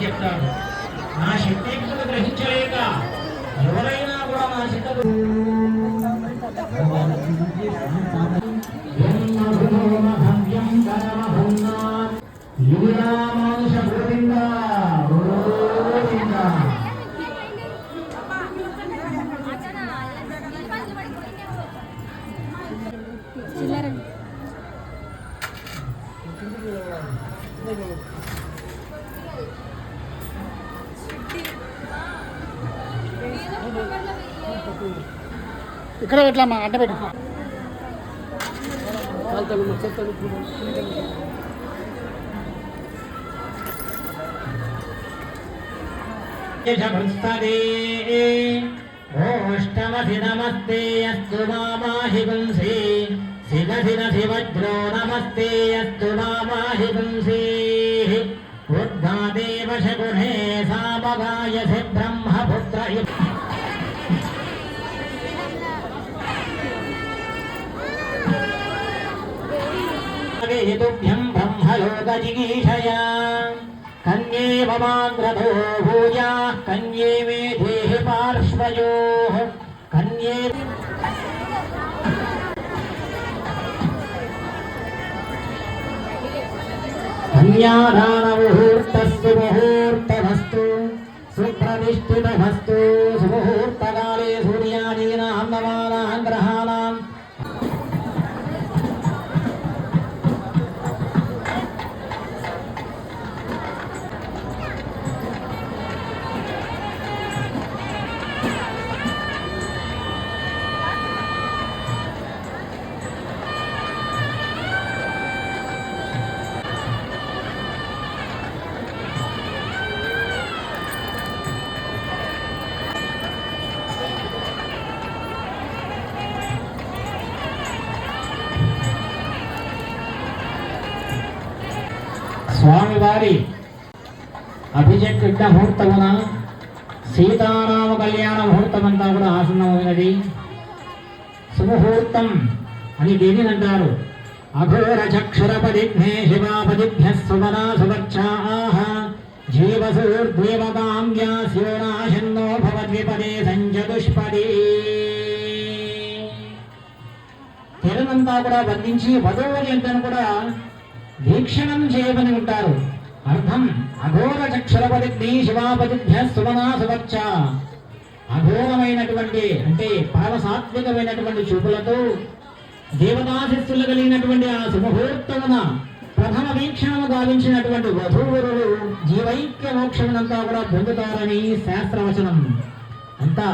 చెప్తాడు నా శక్తియుక్తులు గ్రహించలేక ఎవరైనా కూడా నా శక్తి లీలామానుష ఇక్కడ పెట్టలమ్మా అడ్డ పెట్టు. యశభృత్సదే ఓష్టమధి నమస్తే అస్తు మామాహి పుంసి శివధి వజ్రో నమస్తే అస్తు మామాహి పుంసి ఉద్గాదేవ సామగాయసి బ్రహ్మపుత్ర ఇవ వేతుభ్యం బ్రహ్మలోకజిగీషయా కన్యే మమాగ్రతో భూయా కన్యే మే దేహి పార్శ్వయో కన్యే కన్యాదానముహూర్తస్సు ముహూర్తమస్తు అభిషేక్ ముహూర్తమున సీతారామ కళ్యాణ ముహూర్తం అంతా కూడా ఆసన్నమైనది. సుముహూర్తం అని దేనిని అంటారు? అఘోర చక్షురపదిభ్యే శివాపదిభ్య సుమనా సువర్చాహ జీవసూర్దేవకామ్యాస్యోనాశన్నో భవద్విపదే సంచతుష్పదే. తెరనంతా కూడా బంధించి వధోవర్యంతను కూడా వీక్షణం చేయమని ఉంటారు. అర్థం? అఘోర చక్షురపదిగ్ని శివాపతిభ్య సుమనా సువచ్చ అఘోరమైనటువంటి అంటే పరమసాత్వికమైనటువంటి చూపులతో దేవతాశిస్సులు కలిగినటువంటి ఆ శుభముహూర్తమున ప్రథమ వీక్షణము గావించినటువంటి వధూవరులు జీవైక్య మోక్షమునంతా కూడా పొందుతారని శాస్త్రవచనం. అంతా?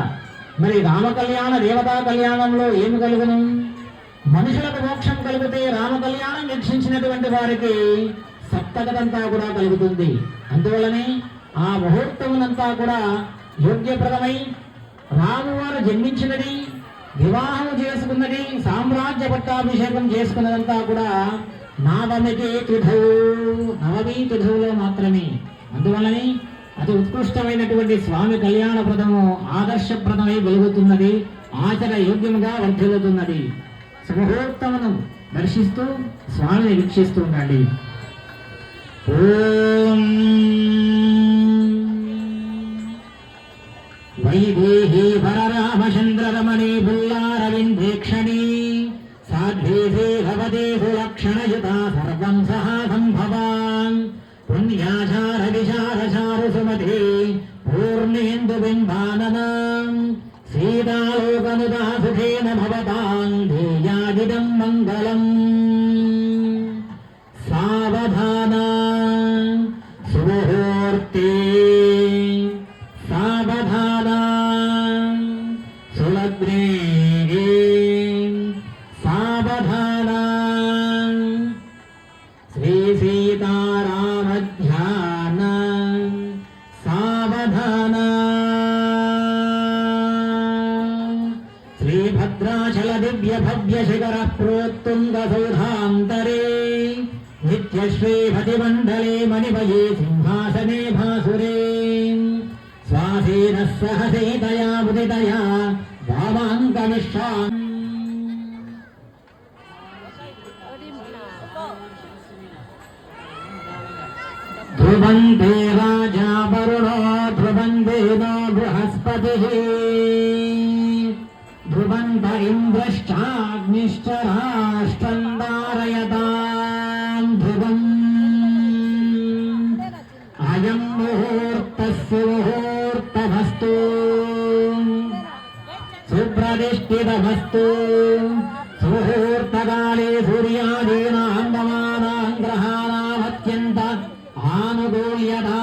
మరి రామ కళ్యాణ దేవతా కళ్యాణంలో ఏమి కలుగును? మనుషులకు మోక్షం కలిగితే రామ కళ్యాణం వీక్షించినటువంటి వారికి సప్తగతంతా కూడా కలుగుతుంది. అందువలనే ఆ ముహూర్తమునంతా కూడా యోగ్యప్రదమై రామువారు జన్మించినది వివాహం చేసుకున్నది సామ్రాజ్య పట్టాభిషేకం చేసుకున్నదంతా కూడా నవమికి తిథు నవమి త్రిధవులో మాత్రమే. అందువలనే అతి ఉత్కృష్టమైనటువంటి స్వామి కళ్యాణప్రదము ఆదర్శప్రదమై వెలుగుతున్నది ఆచర యోగ్యముగా వర్ధిల్లుతున్నది. సుముహూర్తమును దర్శిస్తూ స్వామిని వీక్షిస్తూ ఉండండి. ஓம் வைதேகி பரராமச்சந்திரரமணி புல்லாரவிந்தேக்ஷணி சாத்வே தேகவதே குலக்ஷணயுதா சர்வம் சகாசம் பவான் புண்ணியாச்சார விசாரசார சுமதி பூர்ணேந்துபிம்பானதாம் சீதாலோகனுதா சுகேன பவதாம் தேயாதிதம் மங்களம் सहसेन सहसेतया दया भावाङ्गविश्वान् ध्रुवं देवाजा वरुणो, ध्रुवं देवो बृहस्पतिः। ध्रुवं ध इन्द्रश्चाग्निश्च ध्रुवं धारयतां ध्रुवम्। अयं मुहूर्तस्य मुहूर्त ధ్రువం అయం ముహూర్తస్య ముహూర్తమస్తు సుప్రతిష్ఠితమస్తు సుముహూర్తకాలే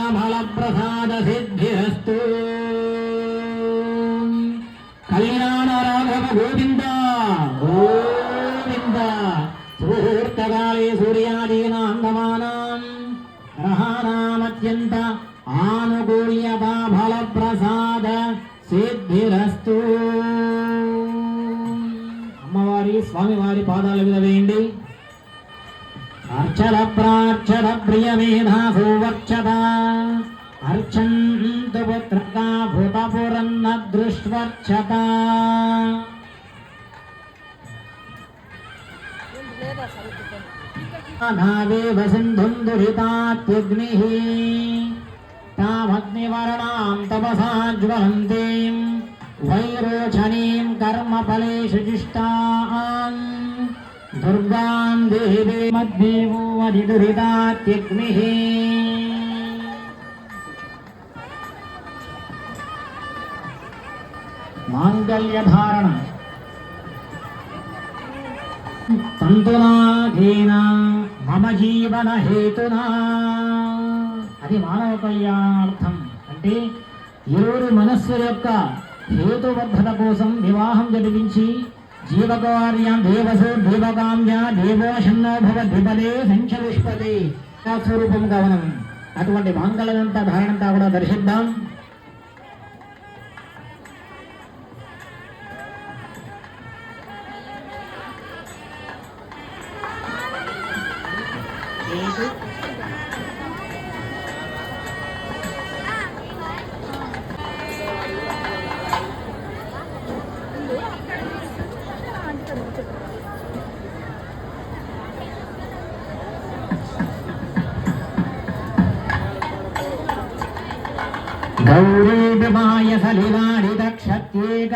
प्रियमेधा भूवक्षता अर्चन्तु पुत्रता भूतपुरन्न दृष्ट्वर्क्षता नावेव सिन्धुं दुहितात्युग्निः तपसा ज्वलन्तीं। वैरोचनीं कर्मफलेषु जिष्टान् దుర్గాం దేవే మద్దేవో అధిదురితాత్యగ్నిః మాంగళ్యధారణ తంతునాధీన మమ జీవన హేతునా అది మానవ కళ్యాణార్థం అంటే ఇరువురి మనస్సు యొక్క హేతుబద్ధత కోసం వివాహం జరిపించి జీవకార్యం దేవసు దేవకామ్య దేవోషన్నో భవ ద్విపదే సంచవిష్పదే స్వరూపం కవనం. అటువంటి మాంగళ్యంతా ధారణంతా కూడా దర్శిద్దాం.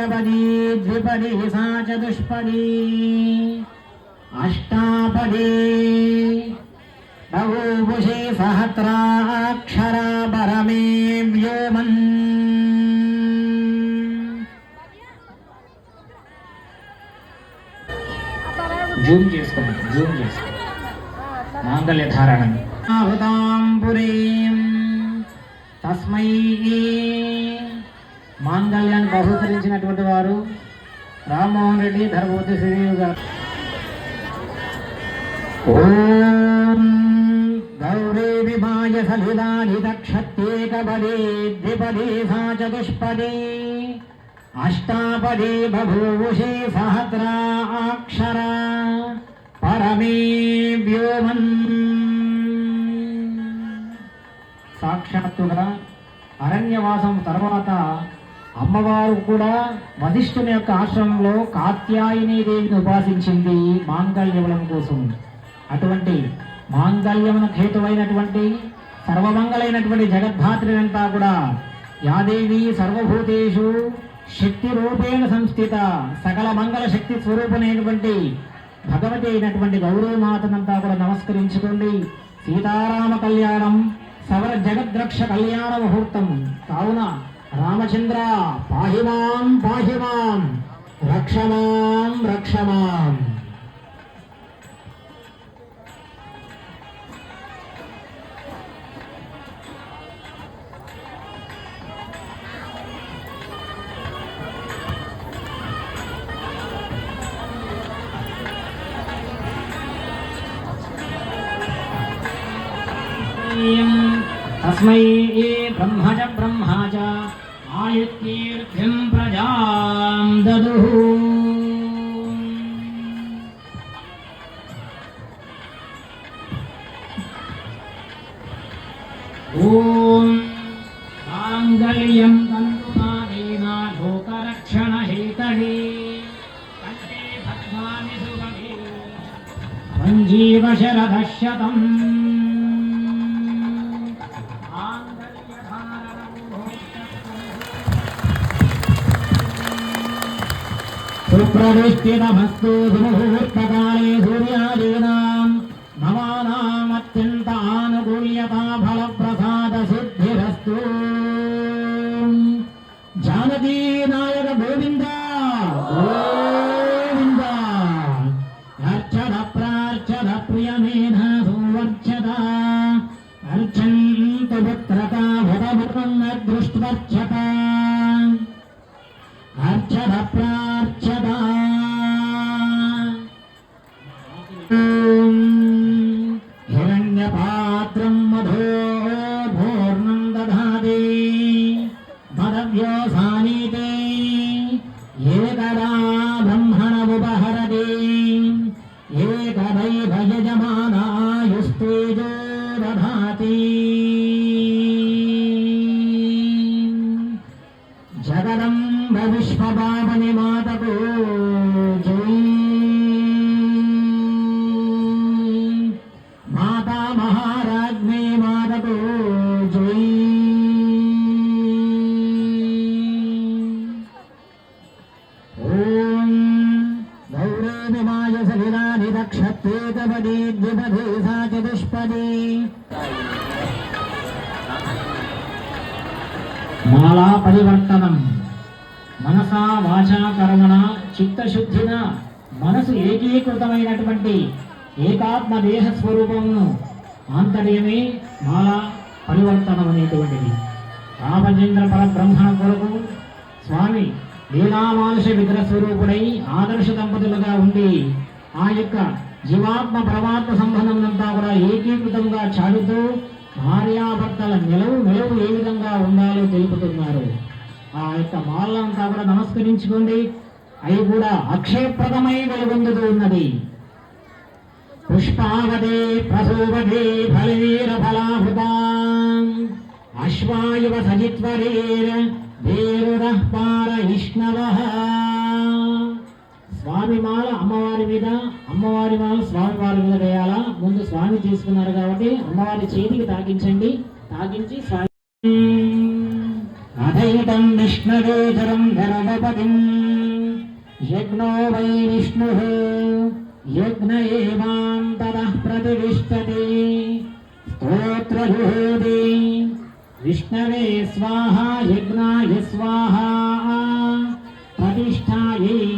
దక్షత్యేకపదీ ద్విపదీ సా చతుష్పదీ అష్టాపదీ. బహూభుషి సహస్రాక్షరా పరమే వ్యోమన్ జూమ్ చేసుకోండి జూమ్ చేసుకోండి. మాంగళ్య ధారణ. ఆహుతాం పురీం తస్మై మాంగళ్యాన్ని బహుకరించినటువంటి వారు రామ్మోహన్ రెడ్డి ధర్మవతి శ్రీదేవి గారు. ఓం గౌరీ విమాయ సలిలాని దక్షత్యేకపదే ద్విపదే సా చతుష్పదే అష్టాపదే బభూషి సహస్రాక్షర పరమే వ్యోమన్ సాక్షాత్తుగా అరణ్యవాసం తర్వాత అమ్మవారు కూడా వధిష్ఠుని యొక్క ఆశ్రమంలో కాత్యాయని దేవిని ఉపాసించింది మాంగళ్యవలం కోసం. అటువంటి మాంగళ్యమున హేతువైనటువంటి సర్వమంగళైనటువంటి జగద్ధాత్రినంతా కూడా యాదేవి సర్వభూతేషు శక్తి రూపేణ సంస్థిత సకల మంగళ శక్తి స్వరూపమైనటువంటి భగవతి అయినటువంటి గౌరవమాతనంతా కూడా నమస్కరించుకోండి. సీతారామ కళ్యాణం సవర జగద్రక్ష కళ్యాణ ముహూర్తం. కావున రామచంద్ర పాహిమాం పాహిమాం. రక్షమాం రక్షమాం తస్మై బ్రహ్మ బ్రహ్మ कीर्तिम् प्रजाम् ददुः। ॐ माङ्गल्यम् बन्धुमाधीनाभोकरक्षणहेत हिभक्ता पञ्जीवशरथः శతం సుప్రతిష్ఠితమస్తు సుముహూర్తకాలే సూర్యాదీనాం నవానామత్యంత ఆనుకూల్యతా ఫలప్రసాద సిద్ధిరస్తు జానకీ నాయక గోవింద గోవింద అర్చన ప్రార్చన ప్రియమేన సువర్చత అర్చంతు పరివర్తనం. మనసా వాచా కర్మణ చిత్తశుద్ధిన మనసు ఏకీకృతమైనటువంటి ఏకాత్మ దేహ స్వరూపమును ఆంతర్యమే మాలా పరివర్తనం అనేటువంటిది. రామచంద్ర పరబ్రహ్మణ కొరకు స్వామి లీలామానుష విగ్రహ స్వరూపుడై ఆదర్శ దంపతులుగా ఉండి ఆ యొక్క జీవాత్మ పరమాత్మ సంబంధమునంతా కూడా ఏకీకృతంగా చాలుతూ భార్యాభర్తల నిలవు నిలవు ఏ విధంగా ఉండాలో తెలుపుతున్నారు. ఆ యొక్క మాలంతా కూడా నమస్కరించుకోండి. అవి కూడా అక్షయప్రదమై వెలుగొందుతూ ఉన్నది. పుష్పావదే ప్రసూవదే ఫలవీర ఫలాభృతా అశ్వాయువ సజిత్వరీర వేరురః పార స్వామి మాల అమ్మవారి మీద అమ్మవారి మాల స్వామి వారి మీద వేయాలా? ముందు స్వామి తీసుకున్నారు కాబట్టి అమ్మవారి చేతికి తాకించండి. తాకించి స్వామి అధైతం విష్ణుగోచరం ధరమపతిం యజ్ఞో వై విష్ణు యజ్ఞ ఏవాం తదః ప్రతివిష్టతి విష్ణవే స్వాహ యజ్ఞాయ స్వాహ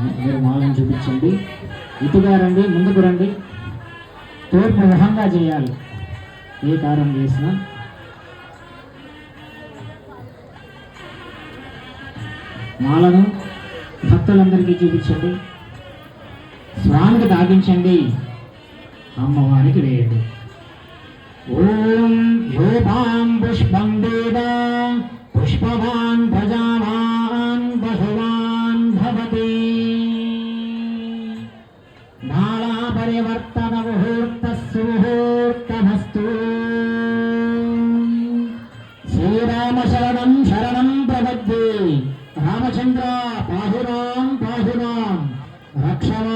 మీరు మౌనం చూపించండి. ఇటుగా రండి ముందుకు రండి. తూర్పు ముఖంగా చేయాలి. ఏ కారం చేసినా. మాలను భక్తులందరికీ చూపించండి. స్వామికి తాగించండి. అమ్మవారికి వేయండి. ఓం యోపాం పుష్పం వేద పుష్పవాన్ భజా రామచంద్ర పాహురాం పాహురాం రక్షణ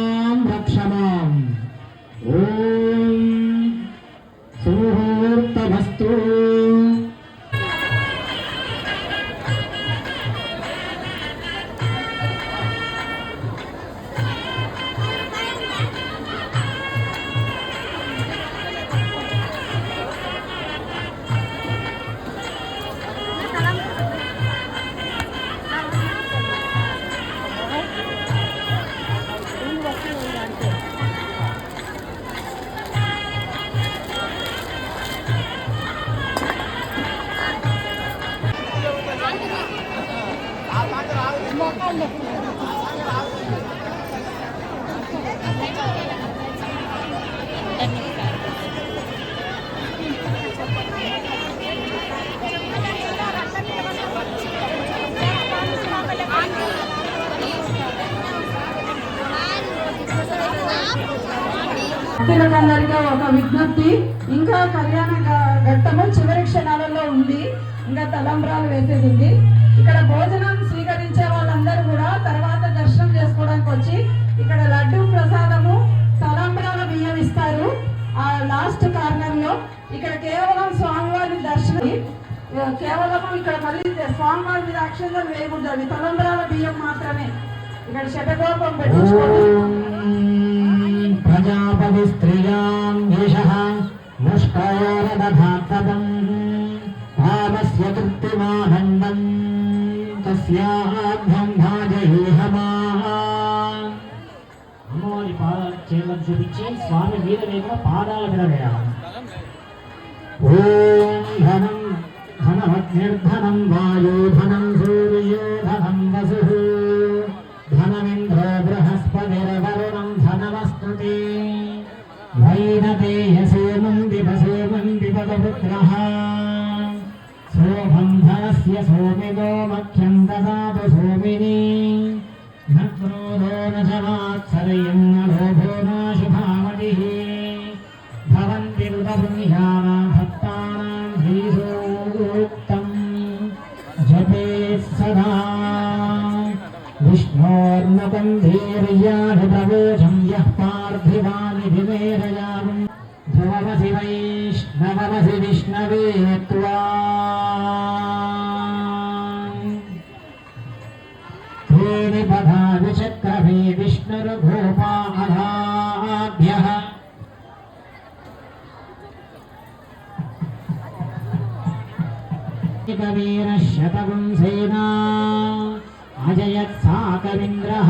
భక్తులకందరికీ ఒక విజ్ఞప్తి. ఇంకా కళ్యాణ ఘట్టము చివరి క్షణాలలో ఉంది. ఇంకా తలంబ్రాలు వేసేది ఉంది. ఇక్కడ భోజనం వచ్చి ఇక్కడ లడ్డు ప్రసాదము తలంబ్రాల బియ్యం ఇస్తారు. ఆ లాస్ట్ కారణంలో ఇక్కడ కేవలం స్వామివారి దర్శనం కేవలం ఇక్కడ మళ్ళీ స్వామివారి మీద అక్షంతలు వేయకూడదు బియ్యం మాత్రమే. ఇక్కడ శతకోపం పెట్టించుకోవాలి ప్రజాపతి స్త్రియాం దేశ ముష్కాయార కృత్తిమానందం పాదాలు చేతులకు చూపించి స్వామి మీద వేసిన పాదాల మీద వేయాలి ఓం ధనం ధనమగ్నిర్ధనం వాయో ధనం సూర్యో ధనం వసు ధనమింద్రో బృహస్పతిరవరుణం ధనమస్తుతే వైనతేయసేమం దివసేమం విపదపుత్రः శోభం ధనస్య సోమిదో మఖ్యం దదాతు సోమిని न क्रोधो न च वात्सर्यं धीर्याभिप्रवोचं यः पार्थिवानि विवेरयामि ध्रुवमसि वैष्णवमसि विष्णवे त्वा त्रीणि पदानि चक्रमे विष्णुर्भूपाधाभ्यः कवीरः शतपुंसेना अजयत्साकमिन्द्रः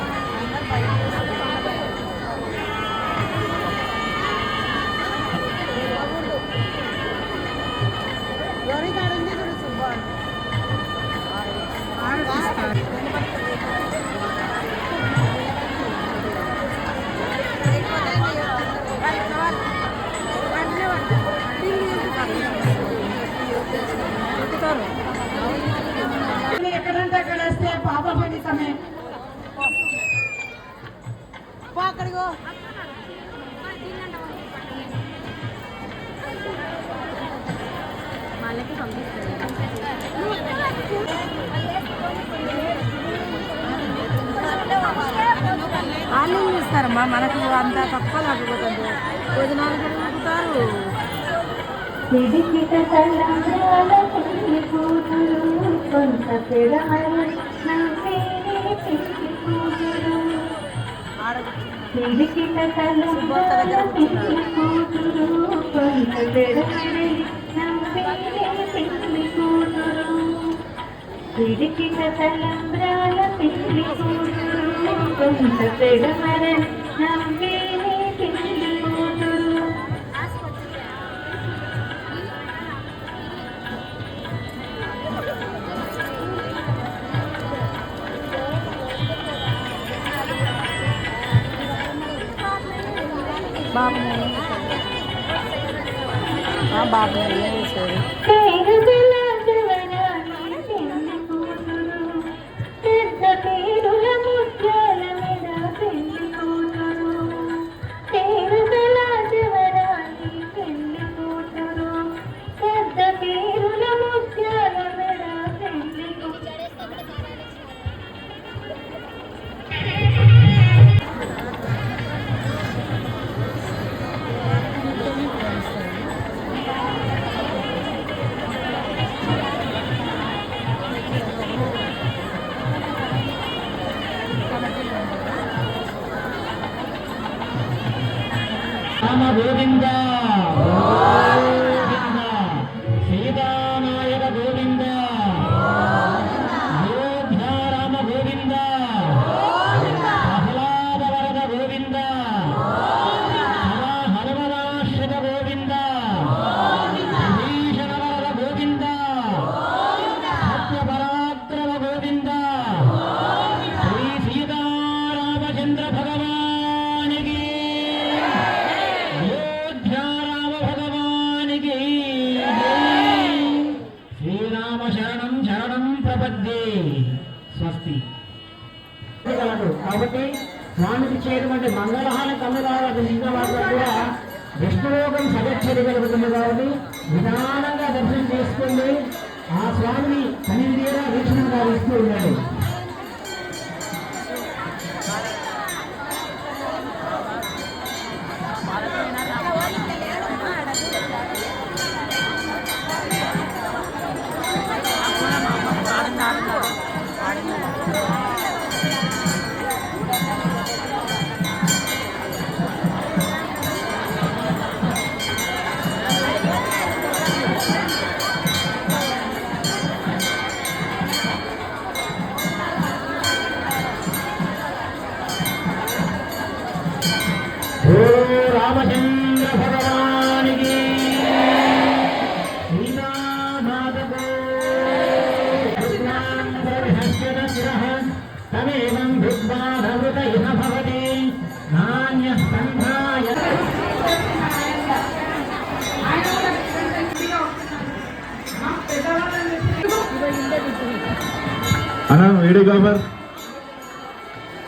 ఆన్లైన్ మనకు అంత తక్కువ లేకపోతుంది. భోజనాలు కూడా అడుగుతారు పిడికిట తలంబ్రాల పిల్లి కూతురు కొంత పెడమరి నవ్వేనే పెళ్ళి కూతురు పిడికిట తలంబ్రాల పెళ్ళి కాబట్టి స్వామికి చేయటువంటి మంగళహారం కన్నురావాలి లింగవారు కూడా విష్ణులోకం సదచ్చరి కలుగుతుంది కాబట్టి నిదానంగా దర్శనం చేసుకుంది ఆ స్వామిని కనిందీరా వీక్షణ గావిస్తూ ఉన్నాడు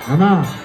娜娜